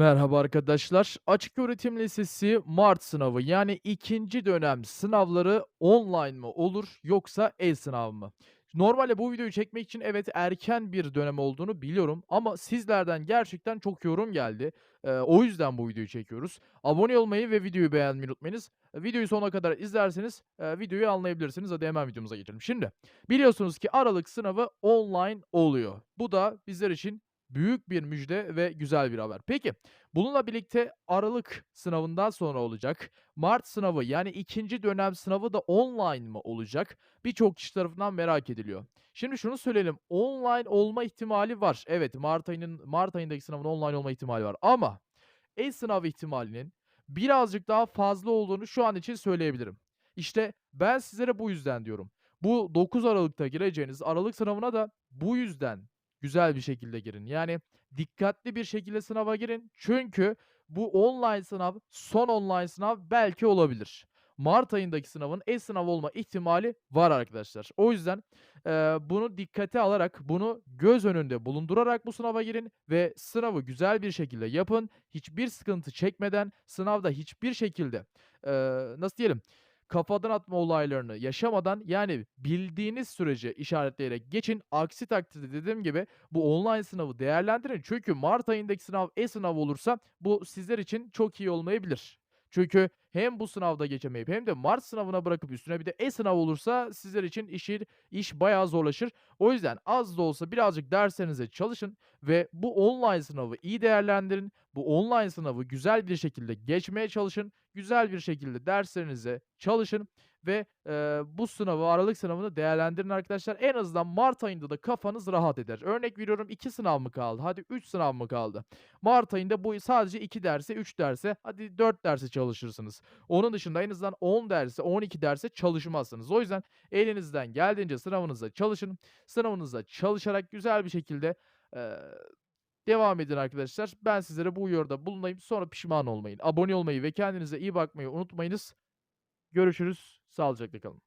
Merhaba arkadaşlar. Açık öğretim lisesi Mart sınavı yani ikinci dönem sınavları online mı olur yoksa e-sınav mı? Normalde bu videoyu çekmek için evet erken bir dönem olduğunu biliyorum ama sizlerden gerçekten çok yorum geldi. Eee, o yüzden bu videoyu çekiyoruz. Abone olmayı ve videoyu beğenmeyi unutmayınız. Videoyu sonuna kadar izlerseniz e, videoyu anlayabilirsiniz. Hadi hemen videomuza geçelim. Şimdi biliyorsunuz ki Aralık sınavı online oluyor. Bu da bizler için büyük bir müjde ve güzel bir haber. Peki Bununla birlikte Aralık sınavından sonra olacak. Mart sınavı yani ikinci dönem sınavı da online mı olacak? Birçok kişi tarafından merak ediliyor. Şimdi şunu söyleyelim. Online olma ihtimali var. Evet, Mart ayının Mart ayındaki sınavın online olma ihtimali var ama e-sınav ihtimalinin birazcık daha fazla olduğunu şu an için söyleyebilirim. İşte ben sizlere bu yüzden diyorum. Bu 9 Aralık'ta gireceğiniz Aralık sınavına da bu yüzden güzel bir şekilde girin. Yani dikkatli bir şekilde sınava girin. Çünkü bu online sınav son online sınav belki olabilir. Mart ayındaki sınavın e-sınav olma ihtimali var arkadaşlar. O yüzden eee, bunu dikkate alarak, bunu göz önünde bulundurarak bu sınava girin ve sınavı güzel bir şekilde yapın. Hiçbir sıkıntı çekmeden, sınavda hiçbir şekilde eee, nasıl diyelim kafadan atma olaylarını yaşamadan yani bildiğiniz sürece işaretleyerek geçin. Aksi takdirde dediğim gibi bu online sınavı değerlendirin. Çünkü mart ayındaki sınav e-sınav olursa bu sizler için çok iyi olmayabilir. Çünkü hem bu sınavda geçemeyip hem de Mart sınavına bırakıp üstüne bir de e-sınav olursa sizler için işi, iş bayağı zorlaşır. O yüzden az da olsa birazcık derslerinize çalışın ve bu online sınavı iyi değerlendirin. Bu online sınavı güzel bir şekilde geçmeye çalışın. Güzel bir şekilde derslerinize çalışın ve eee, bu sınavı, aralık sınavını değerlendirin arkadaşlar. En azından mart ayında da kafanız rahat eder. Örnek veriyorum 2 sınav mı kaldı? Hadi 3 sınav mı kaldı? Mart ayında bu sadece 2 derse, 3 derse, hadi 4 derse çalışırsınız. Onun dışında en azından 10 derse, 12 derse çalışmazsınız. O yüzden elinizden geldiğince sınavınıza çalışın. Sınavınıza çalışarak güzel bir şekilde eee, devam edin arkadaşlar. Ben sizlere bu uyarıda bulunayım. Sonra pişman olmayın. Abone olmayı ve kendinize iyi bakmayı unutmayınız. Görüşürüz. Sağlıcakla kalın.